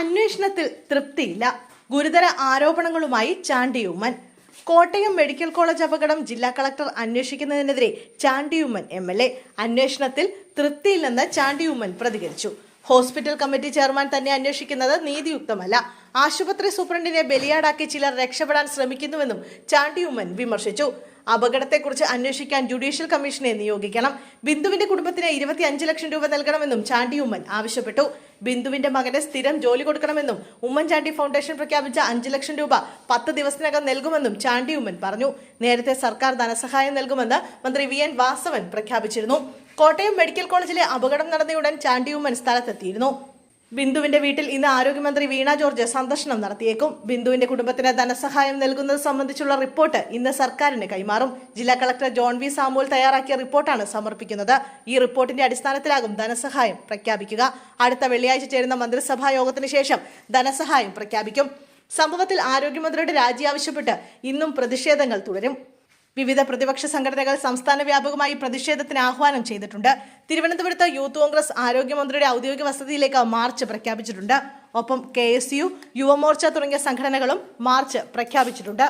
അന്വേഷണത്തിൽ തൃപ്തിയില്ല. ഗുരുതര ആരോപണങ്ങളുമായി ചാണ്ടിയുമ്മൻ. കോട്ടയം മെഡിക്കൽ കോളേജ് അപകടം ജില്ലാ കളക്ടർ അന്വേഷിക്കുന്നതിനെതിരെ ചാണ്ടിയുമ്മൻ എം എൽ എ. അന്വേഷണത്തിൽ തൃപ്തിയില്ലെന്ന് ചാണ്ടിയുമ്മൻ പ്രതികരിച്ചു. ഹോസ്പിറ്റൽ കമ്മിറ്റി ചെയർമാൻ തന്നെ അന്വേഷിക്കുന്നത് നീതിയുക്തമല്ല. ആശുപത്രി സൂപ്രണ്ടിനെ ബലിയാടാക്കി ചിലർ രക്ഷപ്പെടാൻ ശ്രമിക്കുന്നുവെന്നും ചാണ്ടിയുമ്മൻ വിമർശിച്ചു. അപകടത്തെക്കുറിച്ച് അന്വേഷിക്കാൻ ജുഡീഷ്യൽ കമ്മീഷനെ നിയോഗിക്കണം. ബിന്ദുവിന്റെ കുടുംബത്തിന് ഇരുപത്തി അഞ്ച് ലക്ഷം രൂപ നൽകണമെന്നും ചാണ്ടി ഉമ്മൻ ആവശ്യപ്പെട്ടു. ബിന്ദുവിന്റെ മകന് സ്ഥിരം ജോലി കൊടുക്കണമെന്നും ഉമ്മൻചാണ്ടി ഫൗണ്ടേഷൻ പ്രഖ്യാപിച്ച അഞ്ച് ലക്ഷം രൂപ പത്ത് ദിവസത്തിനകം നൽകുമെന്നും ചാണ്ടി ഉമ്മൻ പറഞ്ഞു. നേരത്തെ സർക്കാർ ധനസഹായം നൽകുമെന്ന് മന്ത്രി വി എൻ വാസവൻ പ്രഖ്യാപിച്ചിരുന്നു. കോട്ടയം മെഡിക്കൽ കോളേജിലെ അപകടം നടന്നയുടൻ ചാണ്ടിയുമ്മൻ സ്ഥലത്തെത്തിയിരുന്നു. ബിന്ദുവിന്റെ വീട്ടിൽ ഇന്ന് ആരോഗ്യമന്ത്രി വീണ ജോർജ് സന്ദർശനം നടത്തിയേക്കും. ബിന്ദുവിന്റെ കുടുംബത്തിന് ധനസഹായം നൽകുന്നത് സംബന്ധിച്ചുള്ള റിപ്പോർട്ട് ഇന്ന് സർക്കാരിന് കൈമാറും. ജില്ലാ കളക്ടർ ജോൺ വി സാമുവൽ തയ്യാറാക്കിയ റിപ്പോർട്ടാണ് സമർപ്പിക്കുന്നത്. ഈ റിപ്പോർട്ടിന്റെ അടിസ്ഥാനത്തിലാകും ധനസഹായം പ്രഖ്യാപിക്കുക. അടുത്ത വെള്ളിയാഴ്ച ചേരുന്ന മന്ത്രിസഭാ യോഗത്തിന് ശേഷം ധനസഹായം പ്രഖ്യാപിക്കും. സംഭവത്തിൽ ആരോഗ്യമന്ത്രിയുടെ രാജി ആവശ്യപ്പെട്ട് ഇന്നും പ്രതിഷേധങ്ങൾ തുടരും. വിവിധ പ്രതിപക്ഷ സംഘടനകൾ സംസ്ഥാന വ്യാപകമായി പ്രതിഷേധത്തിന് ആഹ്വാനം ചെയ്തിട്ടുണ്ട്. തിരുവനന്തപുരത്ത് യൂത്ത് കോൺഗ്രസ് ആരോഗ്യമന്ത്രിയുടെ ഔദ്യോഗിക വസതിയിലേക്ക് മാർച്ച് പ്രഖ്യാപിച്ചിട്ടുണ്ട്. ഒപ്പം കെ യുവമോർച്ച തുടങ്ങിയ സംഘടനകളും മാർച്ച് പ്രഖ്യാപിച്ചിട്ടുണ്ട്.